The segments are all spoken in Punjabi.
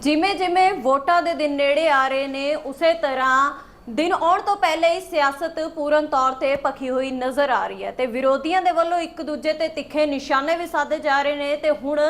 ਜਿਵੇਂ ਜਿਵੇਂ ਵੋਟਾਂ ਦੇ ਦਿਨ ਨੇੜੇ ਆ ਰਹੇ ਨੇ ਉਸੇ ਤਰ੍ਹਾਂ ਦਿਨ ਆਉਣ ਤੋਂ ਪਹਿਲੇ ਹੀ ਸਿਆਸਤ ਪੂਰਨ ਤੌਰ ਤੇ ਪੱਖੀ ਹੋਈ ਨਜ਼ਰ ਆ ਰਹੀ ਹੈ ਤੇ ਵਿਰੋਧੀਆਂ ਦੇ ਵੱਲੋਂ ਇੱਕ ਦੂਜੇ ਤੇ ਤਿੱਖੇ ਨਿਸ਼ਾਨੇ ਵੀ ਸਾਧੇ ਜਾ ਰਹੇ ਨੇ ਤੇ ਹੁਣ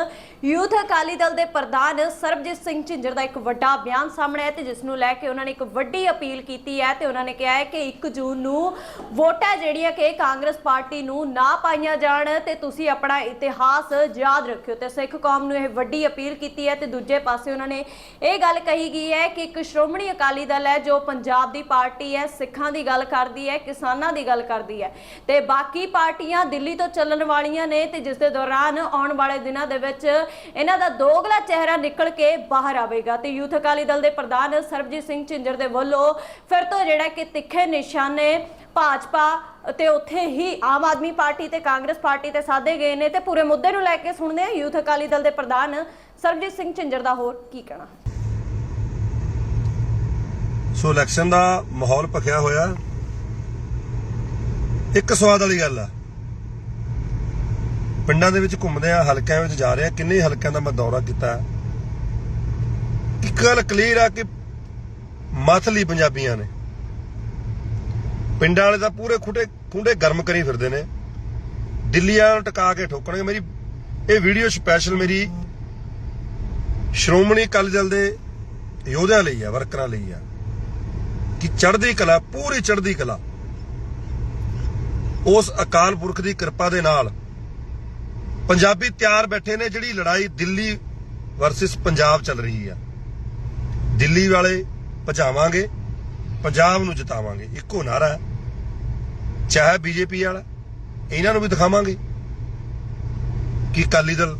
ਯੂਥ ਅਕਾਲੀ ਦਲ ਦੇ ਪ੍ਰਧਾਨ ਸਰਬਜੀਤ ਸਿੰਘ ਝਿੰਜਰ ਦਾ ਇੱਕ ਵੱਡਾ ਬਿਆਨ ਸਾਹਮਣੇ ਆਇਆ ਤੇ ਜਿਸ ਨੂੰ ਲੈ ਕੇ ਉਹਨਾਂ ਨੇ ਇੱਕ ਵੱਡੀ ਅਪੀਲ ਕੀਤੀ ਹੈ ਤੇ ਉਹਨਾਂ ਨੇ ਕਿਹਾ ਹੈ ਕਿ 1 ਜੂਨ ਨੂੰ ਵੋਟਾਂ ਜਿਹੜੀਆਂ ਕਿ ਕਾਂਗਰਸ ਪਾਰਟੀ ਨੂੰ ਨਾ ਪਾਈਆਂ ਜਾਣ ਤੇ ਤੁਸੀਂ ਆਪਣਾ ਇਤਿਹਾਸ ਯਾਦ ਰੱਖਿਓ ਤੇ ਸਿੱਖ ਕੌਮ ਨੂੰ ਇਹ ਵੱਡੀ ਅਪੀਲ ਕੀਤੀ ਹੈ ਤੇ ਦੂਜੇ ਪਾਸੇ ਉਹਨਾਂ ਨੇ ਇਹ ਗੱਲ ਕਹੀ ਗਈ ਹੈ ਕਿ ਇੱਕ ਸ਼੍ਰੋਮਣੀ ਅਕਾਲੀ ਦਲ ਹੈ ਜੋ ਪੰਜਾਬ ਦੀ ਪਾਰਟੀ ਹੈ, ਸਿੱਖਾਂ ਦੀ ਗੱਲ ਕਰਦੀ ਹੈ, ਕਿਸਾਨਾਂ ਦੀ ਗੱਲ ਕਰਦੀ ਹੈ। ਤੇ ਬਾਕੀ ਪਾਰਟੀਆਂ ਦਿੱਲੀ ਤੋਂ ਚੱਲਣ ਵਾਲੀਆਂ ਨੇ ਤੇ ਜਿਸ ਦੇ ਦੌਰਾਨ ਆਉਣ ਵਾਲੇ ਦਿਨਾਂ ਦੇ ਵਿੱਚ ਇਹਨਾਂ ਦਾ ਦੋਗਲਾ ਚਿਹਰਾ ਨਿਕਲ ਕੇ ਬਾਹਰ ਆਵੇਗਾ ਤੇ ਯੂਥ ਅਕਾਲੀ ਦਲ ਦੇ ਪ੍ਰਧਾਨ ਸਰਬਜੀਤ ਸਿੰਘ ਝਿੰਜਰ ਦੇ ਵੱਲੋਂ ਫਿਰ ਤੋਂ ਜਿਹੜਾ ਕਿ ਤਿੱਖੇ ਨਿਸ਼ਾਨੇ ਭਾਜਪਾ ਤੇ ਉੱਥੇ ਹੀ ਆਮ ਆਦਮੀ ਪਾਰਟੀ ਤੇ ਕਾਂਗਰਸ ਪਾਰਟੀ ਤੇ ਸਾਧੇ ਗਏ ਨੇ ਤੇ ਪੂਰੇ ਮੁੱਦੇ ਨੂੰ ਲੈ ਕੇ ਸੁਣਦੇ ਹਾਂ ਯੂਥ ਅਕਾਲੀ ਦਲ ਦੇ ਪ੍ਰਧਾਨ ਸਰਬਜੀਤ ਸਿੰਘ ਝਿੰਜਰ ਦਾ ਹੋਰ ਕੀ ਕਹਿਣਾ। ਸੋ ਇਲੈਕਸ਼ਨ ਦਾ ਮਾਹੌਲ ਭਖਿਆ ਹੋਇਆ। ਇੱਕ ਸਵਾਦ ਵਾਲੀ ਗੱਲ ਆ। ਪਿੰਡਾਂ ਦੇ ਵਿੱਚ ਘੁੰਮਦੇ ਆ, ਹਲਕਿਆਂ ਵਿੱਚ ਜਾ ਰਹੇ ਆ, ਕਿੰਨੇ ਹਲਕਿਆਂ ਦਾ ਮੈਂ ਦੌਰਾ ਕੀਤਾ ਇੱਕ ਗੱਲ ਕਲੀਅਰ ਆ ਕਿ ਮਥਲੀ ਪੰਜਾਬੀਆਂ ਨੇ। ਪਿੰਡਾਂ ਵਾਲੇ ਤਾਂ ਪੂਰੇ ਖੁੱਡੇ ਖੁੰਡੇ ਗਰਮ ਕਰੀ ਫਿਰਦੇ ਨੇ। ਦਿੱਲੀਆਂ ਨੂੰ ਟਿਕਾ ਕੇ ਠੋਕਣਗੇ। ਮੇਰੀ ਇਹ ਵੀਡੀਓ ਸਪੈਸ਼ਲ ਮੇਰੀ ਸ਼੍ਰੋਮਣੀ ਅਕਾਲੀ ਦਲ ਦੇ ਯੋਧਿਆਂ ਲਈ ਆ, ਵਰਕਰਾਂ ਲਈ ਆ। ਕਿ ਚੜ੍ਹਦੀ ਕਲਾ, ਪੂਰੀ ਚੜ੍ਹਦੀ ਕਲਾ। ਉਸ ਅਕਾਲ ਪੁਰਖ ਦੀ ਕਿਰਪਾ ਦੇ ਨਾਲ ਪੰਜਾਬੀ ਤਿਆਰ ਬੈਠੇ ਨੇ ਜਿਹੜੀ ਲੜਾਈ ਦਿੱਲੀ ਵਰਸਸ ਪੰਜਾਬ ਚੱਲ ਰਹੀ ਆ। ਦਿੱਲੀ ਵਾਲੇ ਭਜਾਵਾਂਗੇ, ਪੰਜਾਬ ਨੂੰ ਜਿਤਾਵਾਂਗੇ। ਇੱਕੋ ਨਾਰਾ ਹੈ। ਚਾਹੇ ਬੀਜੇਪੀ ਵਾਲਾ, ਇਹਨਾਂ ਨੂੰ ਵੀ ਦਿਖਾਵਾਂਗੇ ਕਿ ਅਕਾਲੀ ਦਲ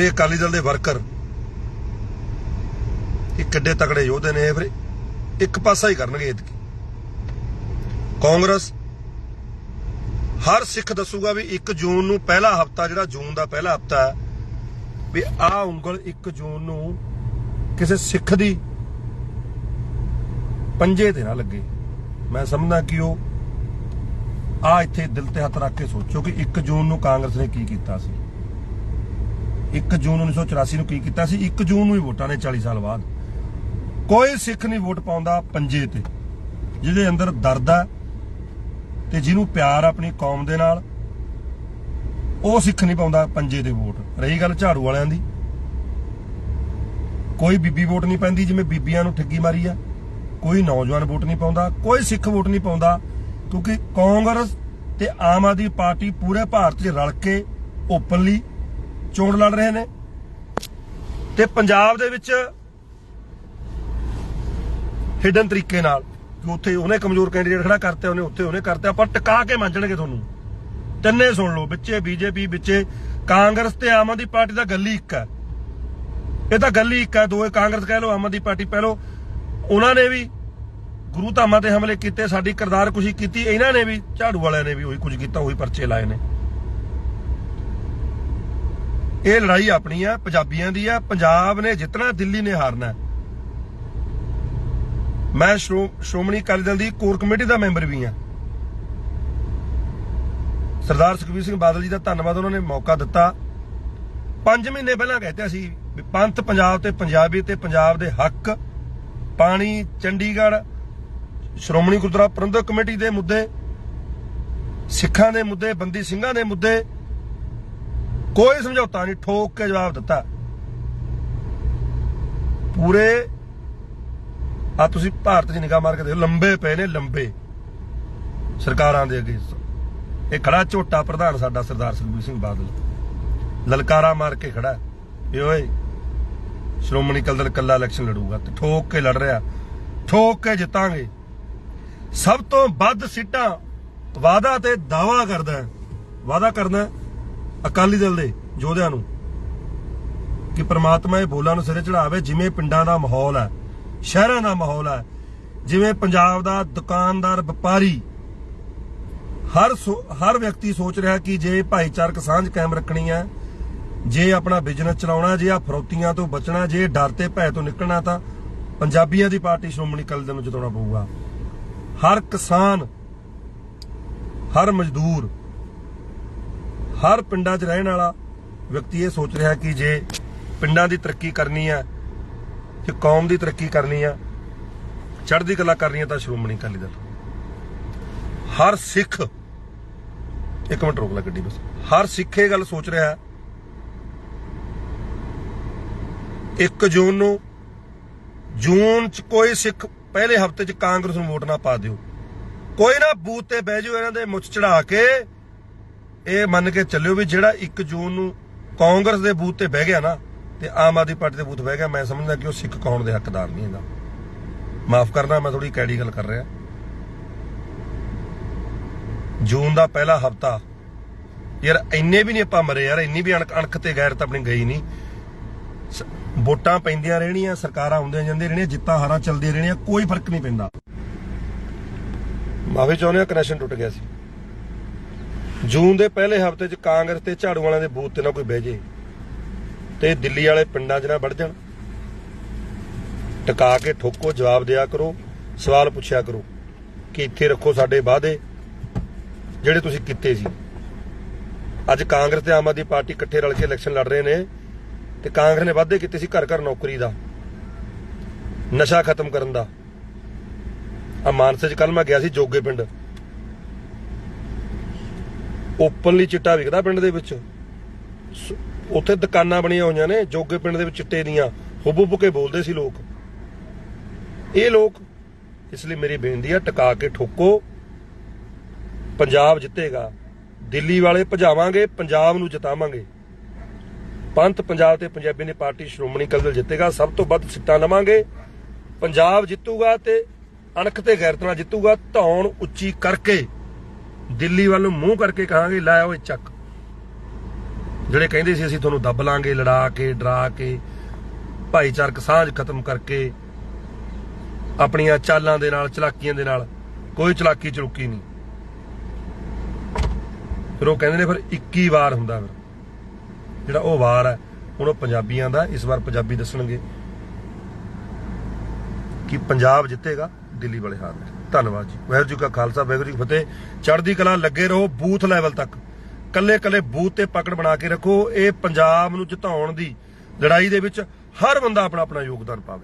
ਇਹ ਅਕਾਲੀ ਦਲ ਦੇ ਵਰਕਰ ਇਹ ਕਿੱਡੇ ਤਕੜੇ ਯੋਧੇ ਨੇ ਇਹ ਫਿਰ ਇੱਕ ਪਾਸਾ ਹੀ ਕਰਨਗੇ ਇਤਕੀ। ਕਾਂਗਰਸ ਹਰ ਸਿੱਖ ਦੱਸੂਗਾ ਵੀ 1 ਜੂਨ ਨੂੰ ਪਹਿਲਾ ਹਫਤਾ, ਜਿਹੜਾ ਜੂਨ ਦਾ ਪਹਿਲਾ ਹਫਤਾ ਹੈ, ਵੀ ਆ ਉਂਗਲ 1 ਜੂਨ ਨੂੰ ਕਿਸੇ ਸਿੱਖ ਦੀ ਪੰਜੇ ਤੇ ਨਾ ਲੱਗੇ। ਮੈਂ ਸਮਝਦਾ ਕਿ ਉਹ ਆ ਇੱਥੇ ਦਿਲ ਤੇ ਹੱਥ ਰੱਖ ਕੇ ਸੋਚੋ ਕਿ 1 ਜੂਨ ਨੂੰ ਕਾਂਗਰਸ ਨੇ ਕੀ ਕੀਤਾ ਸੀ। 1 ਜੂਨ 1984 ਨੂੰ ਕੀ ਕੀਤਾ ਸੀ? 1 ਜੂਨ ਨੂੰ ਹੀ ਵੋਟਾਂ ਨੇ 40 ਸਾਲ ਬਾਅਦ। ਕੋਈ ਸਿੱਖ ਨਹੀਂ ਵੋਟ ਪਾਉਂਦਾ ਪੰਜੇ ਤੇ, ਜਿਹਦੇ ਅੰਦਰ ਦਰਦ ਆ ਤੇ ਜਿਹਨੂੰ ਪਿਆਰ ਆਪਣੀ ਕੌਮ ਦੇ ਨਾਲ, ਉਹ ਸਿੱਖ ਨਹੀਂ ਪਾਉਂਦਾ ਪੰਜੇ ਦੇ ਵੋਟ। ਰਹੀ ਗੱਲ ਝਾੜੂ ਵਾਲਿਆਂ ਦੀ। ਕੋਈ ਬੀਬੀ ਵੋਟ ਨਹੀਂ ਪੈਂਦੀ ਜਿਵੇਂ ਬੀਬੀਆਂ ਨੂੰ ਠੱਗੀ ਮਾਰੀ ਆ। ਕੋਈ ਨੌਜਵਾਨ ਵੋਟ ਨਹੀਂ ਪਾਉਂਦਾ, ਕੋਈ ਸਿੱਖ ਵੋਟ ਨਹੀਂ ਪਾਉਂਦਾ, ਕਿਉਂਕਿ ਕਾਂਗਰਸ ਤੇ ਆਮ ਆਦਮੀ ਪਾਰਟੀ ਪੂਰੇ ਭਾਰਤ 'ਚ ਰਲ ਕੇ ਓਪਨਲੀ ਚੋਣ ਲੜ ਰਹੇ ਨੇ। ਤੇ ਪੰਜਾਬ ਦੇ ਵਿੱਚ ਹਿਡਨ ਤਰੀਕੇ ਨਾਲ ਕਿ ਉੱਥੇ ਉਹਨੇ ਕਮਜ਼ੋਰ ਕੈਂਡੀਡੇਟ ਖੜਾ ਕਰਤਾ, ਉਹਨੇ ਉੱਥੇ ਉਹਨੇ ਕਰਤੇ ਪਰ ਟਿਕਾ ਕੇ ਮੰਨਣਗੇ ਤੁਹਾਨੂੰ। ਤਿੰਨੇ ਸੁਣ ਲਓ, ਵਿੱਚੇ ਬੀਜੇਪੀ, ਵਿੱਚੇ ਕਾਂਗਰਸ ਤੇ ਆਮ ਆਦਮੀ ਪਾਰਟੀ ਦਾ ਗੱਲ ਹੀ ਇੱਕ ਹੈ। ਇਹ ਤਾਂ ਗੱਲ ਇੱਕ ਹੈ ਦੋਏ ਕਾਂਗਰਸ ਕਹਿ ਲਓ, ਆਮ ਆਦਮੀ ਪਾਰਟੀ ਕਹਿ ਲਓ। ਉਹਨਾਂ ਨੇ ਵੀ ਗੁਰੂ ਧਾਮਾਂ ਤੇ ਹਮਲੇ ਕੀਤੇ, ਸਾਡੀ ਕਰਦਾਰ ਕੁਸ਼ੀ ਕੀਤੀ, ਇਹਨਾਂ ਨੇ ਵੀ, ਝਾੜੂ ਵਾਲਿਆਂ ਨੇ ਵੀ ਉਹੀ ਕੁਝ ਕੀਤਾ, ਉਹੀ ਪਰਚੇ ਲਾਏ ਨੇ। ਇਹ ਲੜਾਈ ਆਪਣੀ ਆ ਪੰਜਾਬੀਆਂ ਦੀ ਆ ਪੰਜਾਬ ਨੇ ਜਿੱਤਣਾ ਦਿੱਲੀ ਨੇ ਹਾਰਨਾ ਮੈਂ ਸ਼੍ਰੋ- ਸ਼੍ਰੋਮਣੀ ਅਕਾਲੀ ਦਲ ਦੀ ਕੋਰ ਕਮੇਟੀ ਦਾ ਮੈਂਬਰ ਵੀ ਹਾਂ। ਸਰਦਾਰ ਸੁਖਬੀਰ ਸਿੰਘ ਬਾਦਲ ਜੀ ਦਾ ਧੰਨਵਾਦ ਉਹਨਾਂ ਨੇ ਮੌਕਾ ਦਿੱਤਾ। 5 ਮਹੀਨੇ ਪਹਿਲਾਂ ਕਹਿੰਦੇ ਸੀ ਵੀ ਪੰਥ ਪੰਜਾਬ ਤੇ ਪੰਜਾਬੀ ਤੇ ਪੰਜਾਬ ਦੇ ਹੱਕ, ਪਾਣੀ, ਚੰਡੀਗੜ੍ਹ, ਸ਼੍ਰੋਮਣੀ ਗੁਰਦੁਆਰਾ ਪ੍ਰਬੰਧਕ ਕਮੇਟੀ ਦੇ ਮੁੱਦੇ, ਸਿੱਖਾਂ ਦੇ ਮੁੱਦੇ, ਬੰਦੀ ਸਿੰਘਾਂ ਦੇ ਮੁੱਦੇ, ਕੋਈ ਸਮਝੌਤਾ ਨਹੀਂ, ਠੋਕ ਕੇ ਜਵਾਬ ਦਿੱਤਾ। ਪੂਰੇ ਆ ਤੁਸੀਂ ਭਾਰਤ ਦੀ ਨਿਗਾਹ ਮਾਰ ਕੇ ਦੇਖੋ, ਲੰਬੇ ਪਏ ਨੇ, ਲੰਬੇ। ਸਰਕਾਰਾਂ ਦੇ ਅੱਗੇ ਇਹ ਖੜਾ ਝੋਟਾ ਪ੍ਰਧਾਨ ਸਾਡਾ ਸਰਦਾਰ ਸੁਖਬੀਰ ਸਿੰਘ ਬਾਦਲ। ਲਲਕਾਰਾ ਮਾਰ ਕੇ ਖੜਾ। ਹੈ। ਇਹ ਓਏ, ਸ਼੍ਰੋਮਣੀ ਅਕਾਲੀ ਦਲ ਕੱਲਾ ਇਲੈਕਸ਼ਨ ਲੜੂਗਾ, ਤੇ ਠੋਕ ਕੇ ਲੜ ਰਿਹਾ। ਠੋਕ ਕੇ ਜਿੱਤਾਂਗੇ। ਸਭ ਤੋਂ ਵੱਧ ਸੀਟਾਂ ਵਾਅਦਾ ਤੇ ਦਾਵਾ ਕਰਦਾ ਹੈ। ਕਰਦਾ ਅਕਾਲੀ ਦਲ ਦੇ, ਯੋਧਿਆਂ ਨੂੰ। ਕਿ ਪ੍ਰਮਾਤਮਾ ਇਹ ਬੋਲਾਂ ਨੂੰ ਸਿਰੇ ਚੜਾਵੇ, ਜਿਵੇਂ ਪਿੰਡਾਂ ਦਾ ਮਾਹੌਲ ਹੈ। ਸ਼ਹਿਰਾਂ ਦਾ ਮਾਹੌਲ ਹੈ। ਜਿਵੇਂ ਪੰਜਾਬ ਦਾ ਦੁਕਾਨਦਾਰ ਵਪਾਰੀ। ਹਰ ਸੋ- ਹਰ ਵਿਅਕਤੀ ਸੋਚ ਰਿਹਾ ਕਿ ਜੇ ਭਾਈਚਾਰਕ ਸਾਂਝ ਕਾਇਮ ਰੱਖਣੀ ਹੈ, ਜੇ ਆਪਣਾ ਬਿਜ਼ਨਸ ਚਲਾਉਣਾ, ਜੇ ਆ ਫਰੋਤੀਆਂ ਤੋਂ ਬਚਣਾ, ਜੇ ਡਰ ਤੇ ਭੈ ਤੋਂ ਨਿਕਲਣਾ, ਤਾਂ ਪੰਜਾਬੀਆਂ ਦੀ ਪਾਰਟੀ ਸ਼੍ਰੋਮਣੀ ਅਕਾਲੀ ਦਲ ਨੂੰ ਜਿਤਾਉਣਾ ਪਊਗਾ। ਹਰ ਕਿਸਾਨ, ਹਰ ਮਜ਼ਦੂਰ, ਹਰ ਪਿੰਡਾਂ 'ਚ ਰਹਿਣ ਵਾਲਾ ਵਿਅਕਤੀ ਇਹ ਸੋਚ ਰਿਹਾ ਕਿ ਜੇ ਪਿੰਡਾਂ ਦੀ ਤਰੱਕੀ ਕਰਨੀ ਹੈ ਜੇ ਕੌਮ ਦੀ ਤਰੱਕੀ ਕਰਨੀ ਆ, ਚੜ੍ਹਦੀ ਕਲਾ ਕਰਨੀ ਆ ਤਾਂ ਸ਼੍ਰੋਮਣੀ ਅਕਾਲੀ ਦਲ। ਹਰ ਸਿੱਖ, ਇੱਕ ਮਿੰਟ ਰੋਕ ਲੈ ਗੱਡੀ ਬਸ। ਹਰ ਸਿੱਖ ਇਹ ਗੱਲ ਸੋਚ ਰਿਹਾ 1 ਜੂਨ ਨੂੰ, ਜੂਨ ਚ ਕੋਈ ਸਿੱਖ ਪਹਿਲੇ ਹਫ਼ਤੇ ਚ ਕਾਂਗਰਸ ਨੂੰ ਵੋਟ ਨਾ ਪਾ ਦਿਓ। ਕੋਈ ਨਾ ਬੂਥ ਤੇ ਬਹਿ ਜਾਓ ਇਹਨਾਂ ਦੇ ਮੁੱਛ ਚੜਾ ਕੇ, ਇਹ ਮੰਨ ਕੇ ਚੱਲਿਓ ਵੀ ਜਿਹੜਾ 1 ਜੂਨ ਨੂੰ ਕਾਂਗਰਸ ਦੇ ਬੂਥ ਤੇ ਬਹਿ ਗਿਆ ਨਾ ਤੇ ਆਮ ਆਦਮੀ ਪਾਰਟੀ ਦੇ ਬੂਥ ਬਹਿ ਗਿਆ, ਮੈਂ ਸਮਝਦਾ ਕਿ ਉਹ ਸਿੱਖ ਕੌਣ ਦੇ ਹੱਕਦਾਰ ਨਹੀਂ ਹੈਗਾ। ਮਾਫ ਕਰਨਾ, ਮੈਂ ਥੋੜੀ ਕੈੜੀ ਗੱਲ ਕਰ ਰਿਹਾ। ਜੂਨ ਦਾ ਪਹਿਲਾ ਹਫਤਾ, ਯਾਰ ਇੰਨੇ ਵੀ ਨਹੀਂ ਆਪਾਂ ਮਰੇ, ਯਾਰ ਇੰਨੀ ਵੀ ਅਣਖ ਤੇ ਗੈਰਤ ਆਪਣੀ ਗਈ ਨਹੀਂ। ਵੋਟਾਂ ਪੈਂਦੀਆਂ ਰਹਿਣੀਆਂ, ਸਰਕਾਰਾਂ ਆਉਂਦੀਆਂ ਜਾਂਦੀਆਂ ਰਹਿਣੀਆਂ, ਜਿੱਤਾਂ ਹਾਰਾਂ ਚੱਲਦੀਆਂ ਰਹਿਣੀਆਂ, ਕੋਈ ਫ਼ਰਕ ਨਹੀਂ ਪੈਂਦਾ। ਮਾਵੇ ਚਾਹੁੰਦੇ ਆ ਕਨੈਕਸ਼ਨ ਟੁੱਟ ਗਿਆ ਸੀ। ਜੂਨ ਦੇ ਪਹਿਲੇ ਹਫ਼ਤੇ 'ਚ ਕਾਂਗਰਸ ਤੇ ਝਾੜੂ ਵਾਲਿਆਂ ਦੇ ਬੂਥ ਤੇ ਨਾ ਕੋਈ ਬਹਿ ਜੇ। ਤੇ ਦਿੱਲੀ ਵਾਲੇ ਪਿੰਡਾਂ 'ਚ ਨਾ ਵੜ ਜਾਣ। ਟਿਕਾ ਕੇ ਠੋਕੋ, ਜਵਾਬ ਦਿਆ ਕਰੋ, ਸਵਾਲ ਪੁੱਛਿਆ ਕਰੋ ਕਿ ਇੱਥੇ ਰੱਖੋ ਸਾਡੇ ਵਾਅਦੇ, ਜਿਹੜੇ ਤੁਸੀਂ ਕੀਤੇ ਸੀ। ਅੱਜ ਕਾਂਗਰਸ ਤੇ ਆਮ ਆਦਮੀ ਪਾਰਟੀ ਇਕੱਠੇ ਰਲ ਕੇ ਇਲੈਕਸ਼ਨ ਲੜ ਰਹੇ ਨੇ ਤੇ ਕਾਂਗਰਸ ਨੇ ਵਾਅਦੇ ਕੀਤੇ ਸੀ ਘਰ ਘਰ ਨੌਕਰੀ ਦਾ, ਨਸ਼ਾ ਖਤਮ ਕਰਨ ਦਾ। ਆ ਮਾਨਸੇ ਚ ਕੱਲ ਮੈਂ ਗਿਆ ਸੀ ਜੋਗੇ ਪਿੰਡ। ਓਪਨਲੀ ਚਿੱਟਾ ਵਿਕਦਾ ਪਿੰਡ ਦੇ ਵਿੱਚ। ਉੱਥੇ ਦੁਕਾਨਾਂ ਬਣੀਆਂ ਹੋਈਆਂ ਨੇ, ਜੋਗੇ ਪਿੰਡ ਦੇ ਵਿੱਚ ਚਿੱਟੇ ਦੀਆਂ। ਹੁੱਬ ਹੁੱਬ ਕੇ ਬੋਲਦੇ ਸੀ ਲੋਕ। ਇਹ ਲੋਕ ਇਸ ਲਈ ਮੇਰੀ ਬੇਨਤੀ ਆ, ਟਿਕਾ ਕੇ ਠੋਕੋ। ਪੰਜਾਬ ਜਿੱਤੇਗਾ। ਦਿੱਲੀ ਵਾਲੇ ਭਜਾਵਾਂਗੇ, ਪੰਜਾਬ ਨੂੰ ਜਿਤਾਵਾਂਗੇ। ਪੰਥ ਪੰਜਾਬ ਤੇ ਪੰਜਾਬੀ ਦੀ ਪਾਰਟੀ ਸ਼੍ਰੋਮਣੀ ਅਕਾਲੀ ਦਲ ਜਿੱਤੇਗਾ, ਸਭ ਤੋਂ ਵੱਧ ਸੀਟਾਂ ਲਵਾਂਗੇ। ਪੰਜਾਬ ਜਿੱਤੂਗਾ ਤੇ ਅਣਖ ਤੇ ਗੈਰਤ ਨਾਲ ਜਿੱਤੂਗਾ, ਧੌਣ ਉੱਚੀ ਕਰਕੇ, ਦਿੱਲੀ ਵੱਲ ਨੂੰ ਮੂੰਹ ਕਰਕੇ ਕਹਾਂਗੇ ਲਾਇਆ ਓਏ ਚੱਕ। ਜਿਹੜੇ ਕਹਿੰਦੇ ਸੀ ਅਸੀਂ ਤੁਹਾਨੂੰ ਦੱਬ ਲਾਂਗੇ, ਲੜਾ ਕੇ, ਡਰਾ ਕੇ, ਭਾਈਚਾਰਕ ਸਾਂਝ ਖਤਮ ਕਰਕੇ ਆਪਣੀਆਂ ਚਾਲਾਂ ਦੇ ਨਾਲ, ਚਲਾਕੀਆਂ ਦੇ ਨਾਲ ਕੋਈ ਚਲਾਕੀ ਚਲੁਕੀ ਨਹੀਂ। ਫਿਰ ਉਹ ਕਹਿੰਦੇ ਨੇ ਫਿਰ 21 ਵਾਰ ਹੁੰਦਾ ਫਿਰ। ਜਿਹੜਾ ਉਹ ਵਾਰ ਹੈ, ਹੁਣ ਉਹ ਪੰਜਾਬੀਆਂ ਦਾ, ਇਸ ਵਾਰ ਪੰਜਾਬੀ ਦੱਸਣਗੇ ਕਿ ਪੰਜਾਬ ਜਿੱਤੇਗਾ, ਦਿੱਲੀ ਵਾਲੇ ਹਾਰਨਗੇ ਧੰਨਵਾਦ ਜੀ। ਵਾਹਿਗੁਰੂ ਜੀ ਕਾ ਖਾਲਸਾ, ਵਾਹਿਗੁਰੂ ਜੀ ਕੀ ਫਤਿਹ। ਚੜ੍ਹਦੀ ਕਲਾ, ਲੱਗੇ ਰਹੋ, ਬੂਥ ਲੈਵਲ ਤੱਕ। ਕੱਲੇ ਕੱਲੇ ਬੂਥ ਤੇ ਪਕੜ ਬਣਾ ਕੇ ਰੱਖੋ, ਇਹ ਪੰਜਾਬ ਨੂੰ ਜਿਤਾਉਣ ਦੀ ਲੜਾਈ ਦੇ ਵਿੱਚ ਹਰ ਬੰਦਾ ਆਪਣਾ ਆਪਣਾ ਯੋਗਦਾਨ ਪਾਵੇ।